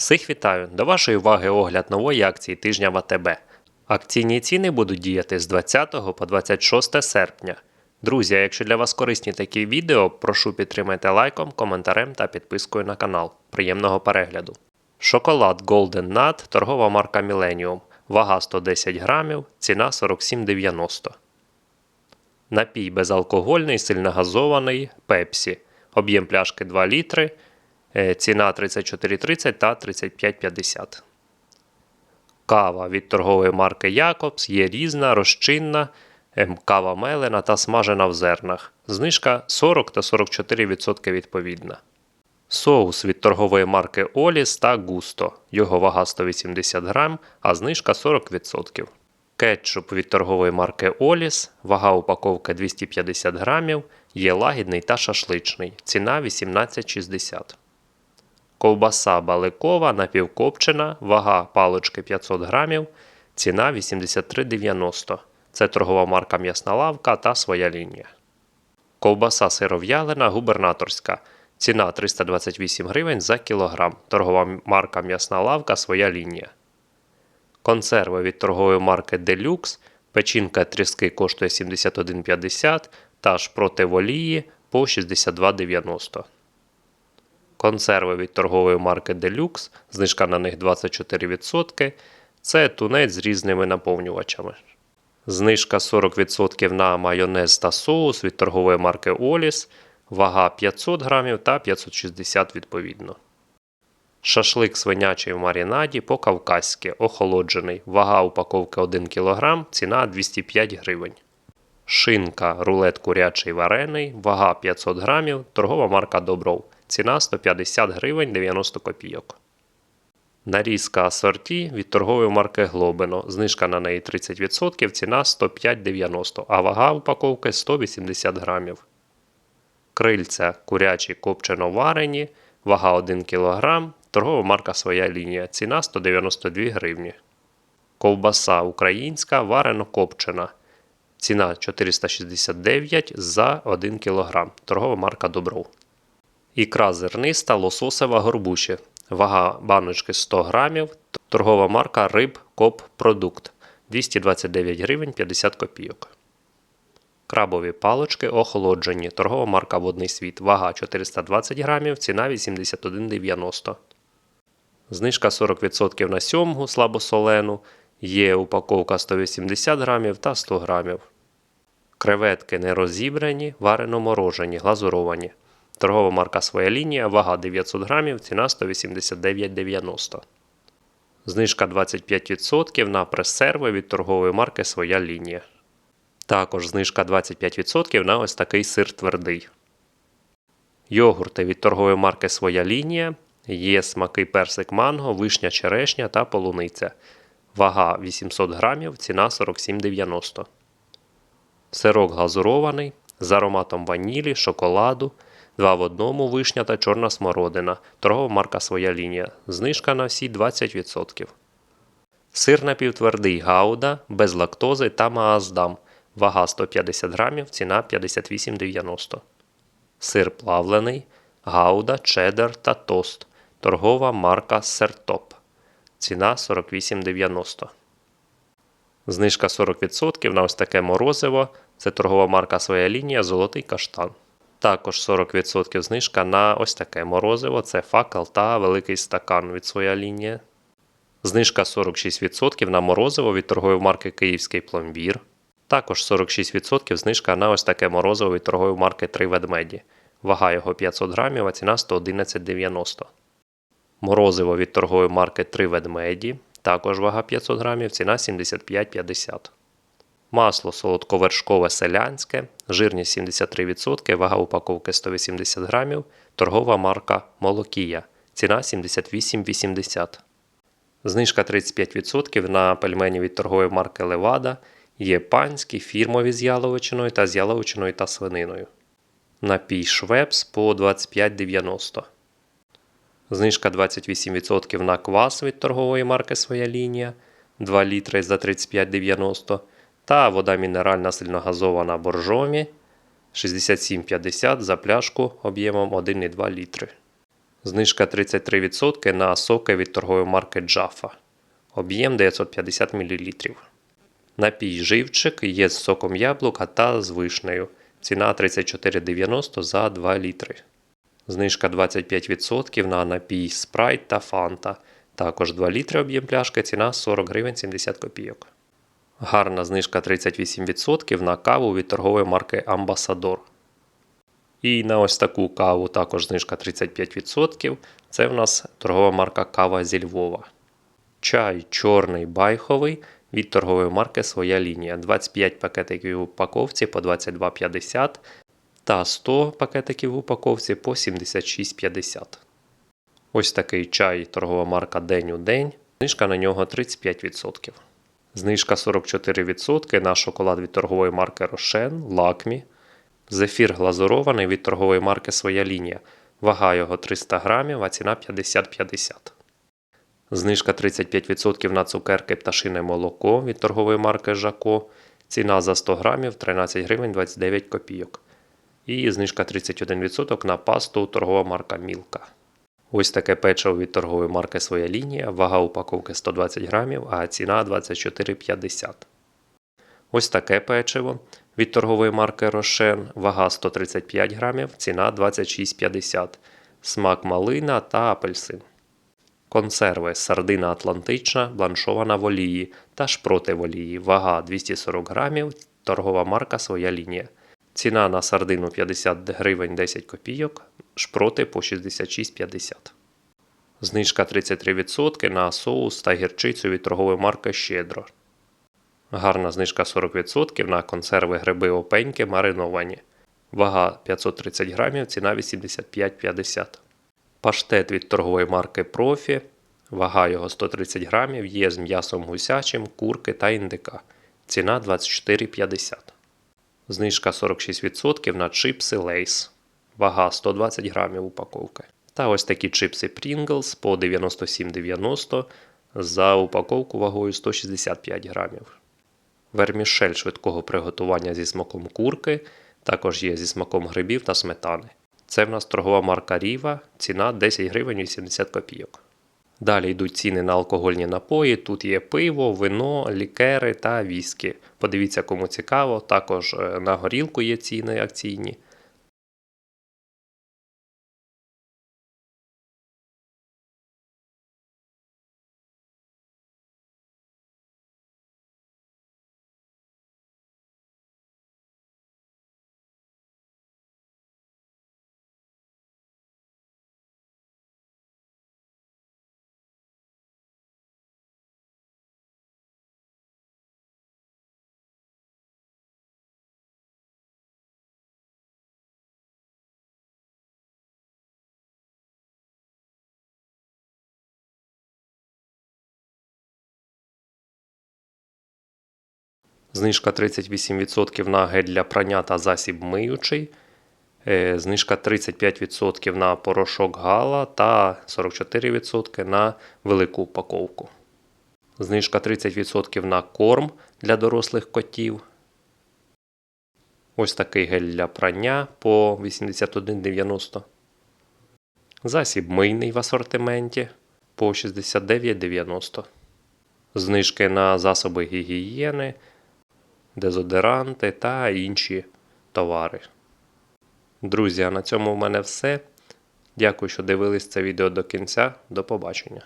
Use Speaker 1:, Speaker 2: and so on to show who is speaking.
Speaker 1: Всіх вітаю! До вашої уваги огляд нової акції тижня в. Акційні ціни будуть діяти з 20 по 26 серпня. Друзі, якщо для вас корисні такі відео, прошу підтримайте лайком, коментарем та підпискою на канал. Приємного перегляду. Шоколад Golden Nut, торгова марка Millennium. Вага 110 грамів, ціна 47,90. Напій безалкогольний, сильногазований Пепсі. Об'єм пляшки 2 літри. Е, Ціна 34,30 та 35,50. Кава від торгової марки Якобс є різна, розчинна, ем, кава мелена та смажена в зернах. Знижка 40 та 44% відповідна. Соус від торгової марки Оліс та Густо. Його вага 180 грам, а знижка 40%. Кетчуп від торгової марки Оліс, вага упаковки 250 грамів, є лагідний та шашличний. Ціна 18,60. Ковбаса баликова напівкопчена, вага палички 500 грамів, ціна 83,90. Це торгова марка М'ясна лавка та своя лінія. Ковбаса сиров'ялина губернаторська. Ціна 328 гривень за кілограм. Торгова марка М'ясна лавка своя лінія. Консерви від торгової марки Deluxe. Печінка тріски коштує 71,50 та шпроти волії по 62,90. Консерви від торгової марки Deluxe, знижка на них 24%. Це тунець з різними наповнювачами. Знижка 40% на майонез та соус від торгової марки Оліс, вага 500 грамів та 560 відповідно. Шашлик свинячий в маринаді по-кавказьки, охолоджений, вага упаковки 1 кг, ціна 205 гривень. Шинка рулет курячий варений, вага 500 грамів, торгова марка Добров. Ціна 150 гривень 90 копійок. Нарізка асорті від торгової марки Глобино. Знижка на неї 30%, ціна 105,90, а вага упаковки 180 грамів. Крильця курячі копчено варені, вага 1 кг, торгова марка своя лінія. Ціна 192 гривні. Ковбаса українська варено копчена. Ціна 469 за 1 кг. Торгова марка Добров. Ікра зерниста лососева горбуші. Вага баночки 100 грамів. Торгова марка Риб Коп Продукт 229 гривень 50 копійок. Крабові палочки охолоджені. Торгова марка Водний світ. Вага 420 грамів, ціна 81,90. Знижка 40% на сьомгу слабосолену. Є упаковка 180 грамів та 100 грамів. Креветки не розібрані, варено морожені, глазуровані. Торгова марка своя лінія, вага 900 грамів, ціна 189,90. Знижка 25% на прес-серви від торгової марки своя лінія. Також знижка 25% на ось такий сир твердий. Йогурти від торгової марки своя лінія. Є смаки персик манго, вишня черешня та полуниця. Вага 800 грамів, ціна 47,90. Сирок глазурований з ароматом ванілі, шоколаду. Два в одному вишня та чорна смородина. Торгова марка своя лінія. Знижка на всі 20%. Сир напівтвердий гауда, без лактози та мааздам. Вага 150 грамів, ціна 58,90. Сир плавлений, гауда, чеддер та тост. Торгова марка Сертоп. Ціна 48,90. Знижка 40% на ось таке морозиво. Це торгова марка своя лінія Золотий каштан. Також 40% знижка на ось таке морозиво. Це факел та великий стакан від своя лінія. Знижка 46% на морозиво від торгової марки Київський пломбір. Також 46% знижка на ось таке морозиво від торгової марки 3 ведмеді. Вага його 500 грамів, а ціна 111,90. Морозиво від торгової марки 3 ведмеді. Також вага 500 грамів, ціна 75,50. Масло солодковершкове селянське, жирність 73%, вага упаковки 180 грамів, торгова марка Молокія. Ціна 78,80. Знижка 35% на пельмені від торгової марки Левада. Є панські, фірмові з яловичиною та з яловичиною та свининою. Напій Швепс по 25,90. Знижка 28% на квас від торгової марки Своя лінія 2 літри за 35,90 та вода мінеральна сильногазована боржомі 67,50 за пляшку об'ємом 1,2 літри. Знижка 33% на соки від торгової марки Jaffa. Об'єм 950 мл. Напій живчик є з соком яблука та з вишнею. Ціна 34,90 за 2 літри. Знижка 25% на напій Sprite та Fanta. Також 2 літри об'єм пляшки, ціна 40 гривень 70 копійок. Гарна знижка 38% на каву від торгової марки Ambassador. І на ось таку каву також знижка 35%. Це в нас торгова марка Кава зі Львова. Чай чорний байховий від торгової марки Своя лінія. 25 пакетиків в упаковці по 22,50 та 100 пакетиків в упаковці по 76,50. Ось такий чай торгова марка День у день. Знижка на нього 35%. Знижка 44% на шоколад від торгової марки Рошен, Лакмі. Зефір глазурований від торгової марки Своя лінія. Вага його 300 грамів, а ціна 50-50. Знижка 35% на цукерки пташине молоко від торгової марки Жако. Ціна за 100 грамів 13 гривень 29 копійок. І знижка 31% на пасту торгова марка Мілка. Ось таке печиво від торгової марки Своя лінія. Вага упаковки 120 грамів, а ціна 24,50. Ось таке печиво від торгової марки Рошен. Вага 135 грамів, ціна 26,50. Смак малина та апельсин. Консерви сардина атлантична, бланшована в олії та шпроти в олії. Вага 240 грамів, торгова марка Своя лінія. Ціна на сардину 50 гривень 10 копійок, шпроти по 66,50. Знижка 33% на соус та гірчицю від торгової марки Щедро. Гарна знижка 40% на консерви гриби опеньки мариновані. Вага 530 грамів, ціна 85,50. Паштет від торгової марки Профі. Вага його 130 грамів, є з м'ясом гусячим, курки та індика. Ціна 24,50. Знижка 46% на чипси Lays. Вага 120 грамів упаковки. Та ось такі чипси Pringles по 97,90 за упаковку вагою 165 грамів. Вермішель швидкого приготування зі смаком курки, також є зі смаком грибів та сметани. Це в нас торгова марка Ріва, ціна 10 гривень 80 копійок. Далі йдуть ціни на алкогольні напої. Тут є пиво, вино, лікери та віскі. Подивіться, кому цікаво. Також е, на горілку є ціни акційні. Знижка 38% на гель для прання та засіб миючий. Е, Знижка 35% на порошок гала та 44% на велику упаковку. Знижка 30% на корм для дорослих котів. Ось такий гель для прання по 81,90. Засіб мийний в асортименті по 69,90. Знижки на засоби гігієни, дезодоранти та інші товари. Друзі, а на цьому в мене все. Дякую, що дивились це відео до кінця. До побачення.